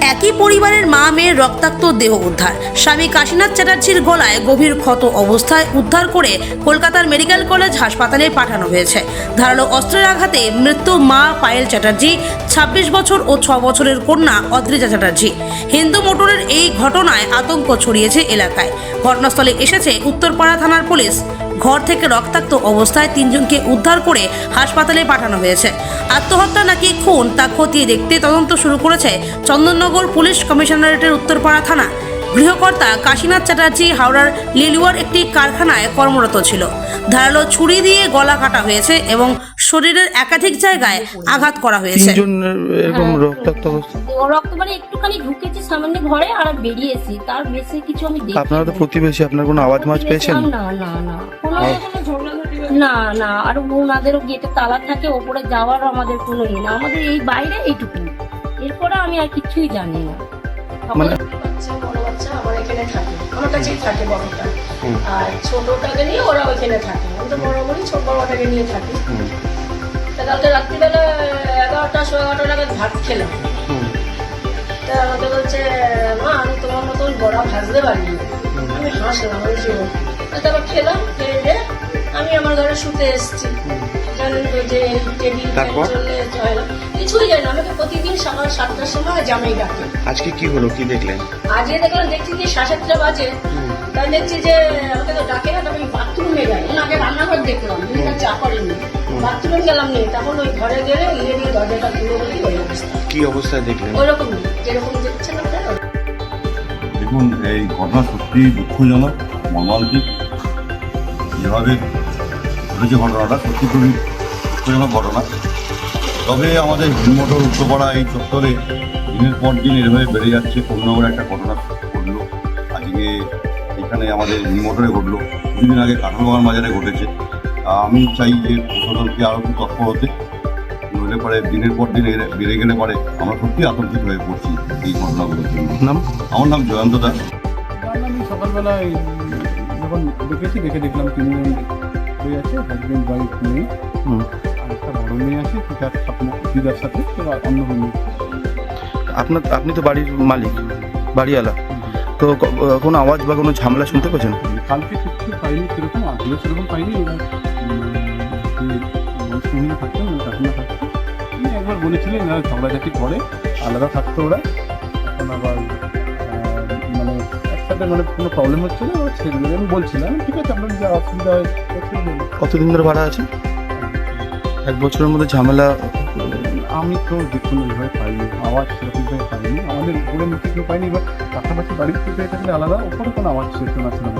একই পরিবারের মা মেয়ের রক্তাক্ত দেহ উদ্ধার। স্বামী কাশীনাথ চ্যাটার্জির গলায় গভীর ক্ষত অবস্থায় উদ্ধার করে কলকাতার মেডিকেল কলেজ হাসপাতালে পাঠানো হয়েছে। ধারালো অস্ত্রের আঘাতে মৃত্যু মা পায়েল চ্যাটার্জি, ছাব্বিশ বছর ও ছ বছরের কন্যা অদ্রিজা চ্যাটার্জি। হিন্দু মোটরের এই ঘটনায় আতঙ্ক ছড়িয়েছে এলাকায়। ঘটনাস্থলে এসেছে উত্তরপাড়া থানার পুলিশ। ঘর থেকে রক্তাক্ত অবস্থায় তিনজনকে উদ্ধার করে হাসপাতালে পাঠানো হয়েছে। আত্মহত্যা নাকি খুন তা খতিয়ে দেখতে তদন্ত শুরু করেছে চন্দননগর পুলিশ কমিশনারেটের উত্তরপাড়া থানা। গৃহকর্তা কাশীনাথ চ্যাটার্জি হাওড়ার লিলুয়ার একটি কারখানায় কর্মরত ছিল। ধারালো ছুরি দিয়ে গলা কাটা হয়েছে এবং শরীরের একাধিক জায়গায় আঘাত করা হয়েছে। তিনজন এরকম রক্তাক্ত অবস্থা। রক্ত মানে একটুখানি ঢুকেছি সামান্য ঘরে আর বেরিয়েছি। তার বেশি কিছু আমি দেখি আপনারা তো প্রতিবেশী আপনার কোনো আওয়াজ মাছ পেয়েছেন? না না না। কোনো না। না আর ওনাদেরও গেটে তালা থাকে ওপরে যাওয়ারও আমাদের কোনো ইয়ে না। আমাদের এই বাইরে এইটুকু। এরপরে আমি আর কিছুই জানি না। মানে বাচ্চা বড় বাচ্চা আমার এখানে থাকে। আমার কাছেই থাকে বড়টা। আর ছোটটাকে নিয়ে ওরা ওইখানে থাকে। আমি তো বড় বলি ছোট বড়টাকে নিয়ে থাকি। তা কালকে রাত্রিবেলা এগারোটা সোয়া এগারোটা নাগাদ ভাত খেলাম। তা আমাকে বলছে মা আমি তোমার মতন বড়া ভাজতে পারি না। আমি হাসলাম আমি যে তারপর খেলাম খেয়ে দিয়ে আমি আমার ঘরে শুতে এসেছি। জানেন তো যে টেবিল? চললে হয় না কিছুই জানি না আমাকে প্রতিদিন সকাল সাতটার সময় জামাই ডাকে। আজকে কি হলো কি দেখলেন? আজকে দেখলাম দেখছি যে সাড়ে সাতটা বাজে। তাই দেখছি যে আমাকে তো ডাকে না তবে বাথরুমে যাই। না আগে রান্নাঘর দেখলাম চা করেনি বাথরুমে গেলাম নেই তখন ওই ঘরে গেলে ইয়ে দিয়ে দরজাটা খুলে বলি ওই অবস্থা কি অবস্থায় দেখলেন? ওইরকম যেরকম দেখছেন আপনারা দেখুন এই ঘটনা সত্যি দুঃখজনক মর্মান্তিক। যেভাবে ঘটেছে ঘটনাটা সত্যি খুবই দুঃখজনক ঘটনা। তবে আমাদের হিন্দমোটর উত্তরপাড়া এই চত্বরে দিনের পর দিন এভাবে বেড়ে যাচ্ছে। কোন্নগরে একটা ঘটনা ঘটলো। আজকে এখানে আমাদের হিন্দমোটরে ঘটলো। কিছুদিন আগে কাঁঠালবাগান বাজারে ঘটেছে। আমি চাই যে প্রশাসনকে আরও একটু তৎপর হতে। নইলে পরে দিনের পর দিন এর- বেড়ে গেলে পরে আমরা সত্যি আতঙ্কিত হয়ে পড়ছি এই ঘটনাগুলোর জন্য। নাম? আমার নাম জয়ন্ত দাস। আমি সকালবেলা যখন দেখেছি দেখে দেখলাম তিনজন হয়ে আছে হাজবেন্ড ওয়াইফ মেয়ে একটা বড় মেয়ে আছে পিতার সাথে দিদার সাথে অন্য মেয়ে আপনার আপনি তো বাড়ির মালিক বাড়িওয়ালা। তো কোনো আওয়াজ বা কোনো ঝামেলা শুনতে পেয়েছেন? কালকে কিছু পাইনি সেরকম আজকেও সেরকম পাইনি। মহিলা থাকতেন কাকিমা থাকতেন উনি একবার বলেছিলেন এরা ঝগড়াঝাটি করে আলাদা থাকতো ওরা। এখন আবার মানে একসাথে মানে কোনো প্রবলেম হচ্ছে না ছেড়ে দেবে। আমি বলছিলাম ঠিক আছে আপনার যা অসুবিধা হয় কতদিন ধরে ভাড়া আছে? এক বছরের মধ্যে ঝামেলা? আমি তো দেখুন ওইভাবে পাইনি আওয়াজ সেরকম সেরকমভাবে পাইনি। আমাদের উপরে নিচে কেউ পাইনি এবার পাশাপাশি বাড়ির থেকে থাকলে আলাদা ওপরে কোনো আওয়াজ সেরকম আছে না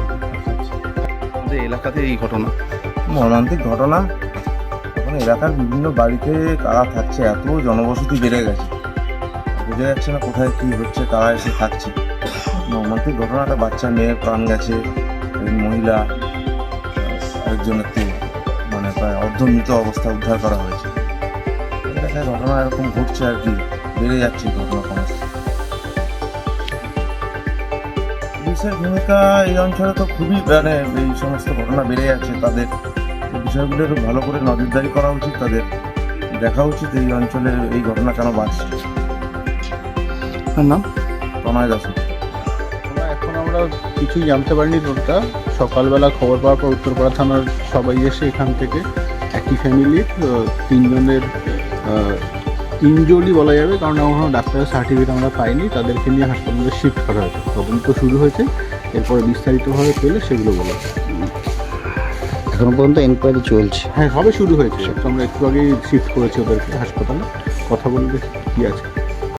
আমাদের এলাকাতে এই ঘটনা। মর্মান্তিক ঘটনা। এখন এলাকার বিভিন্ন বাড়িতে কারা থাকছে এত জনবসতি বেড়ে গেছে। বোঝা যাচ্ছে না কোথায় কি হচ্ছে কারা এসে থাকছে। মর্মান্তিক ঘটনাটা বাচ্চা মেয়ের প্রাণ গেছে মহিলা আহ, একজন একটু মানে প্রায় অর্ধমৃত অবস্থা উদ্ধার করা হয়েছে। ঘটনা এরকম ঘটছে আর কি বেড়ে যাচ্ছে ঘটনা ক্রমশ পুলিশের ভূমিকা এই অঞ্চলে তো খুবই মানে এই সমস্ত ঘটনা বেড়ে যাচ্ছে তাদের বিষয়গুলো একটু ভালো করে নজরদারি করা উচিত তাদের দেখা উচিত এই অঞ্চলে এই ঘটনা কেন বাড়ছে। নাম? প্রণয় দাস। এখন আমরা কিছুই জানতে পারিনি রোডটা সকালবেলা খবর পাওয়ার পর উত্তরপাড়া থানার সবাই এসে এখান থেকে একই ফ্যামিলির তিনজনের ইনজুরি বলা যাবে কারণ এখনও ডাক্তারের সার্টিফিকেট আমরা পাইনি তাদেরকে নিয়ে হাসপাতালে শিফট করা হয়েছে। তদন্ত শুরু হয়েছে এরপরে বিস্তারিতভাবে পেলে সেগুলো বলা। এখনও পর্যন্ত এনকোয়ারি চলছে। হ্যাঁ সবে শুরু হয়েছে। আমরা একটু আগেই শিফট করেছি ওদেরকে হাসপাতালে। কথা বলবে কি আছে।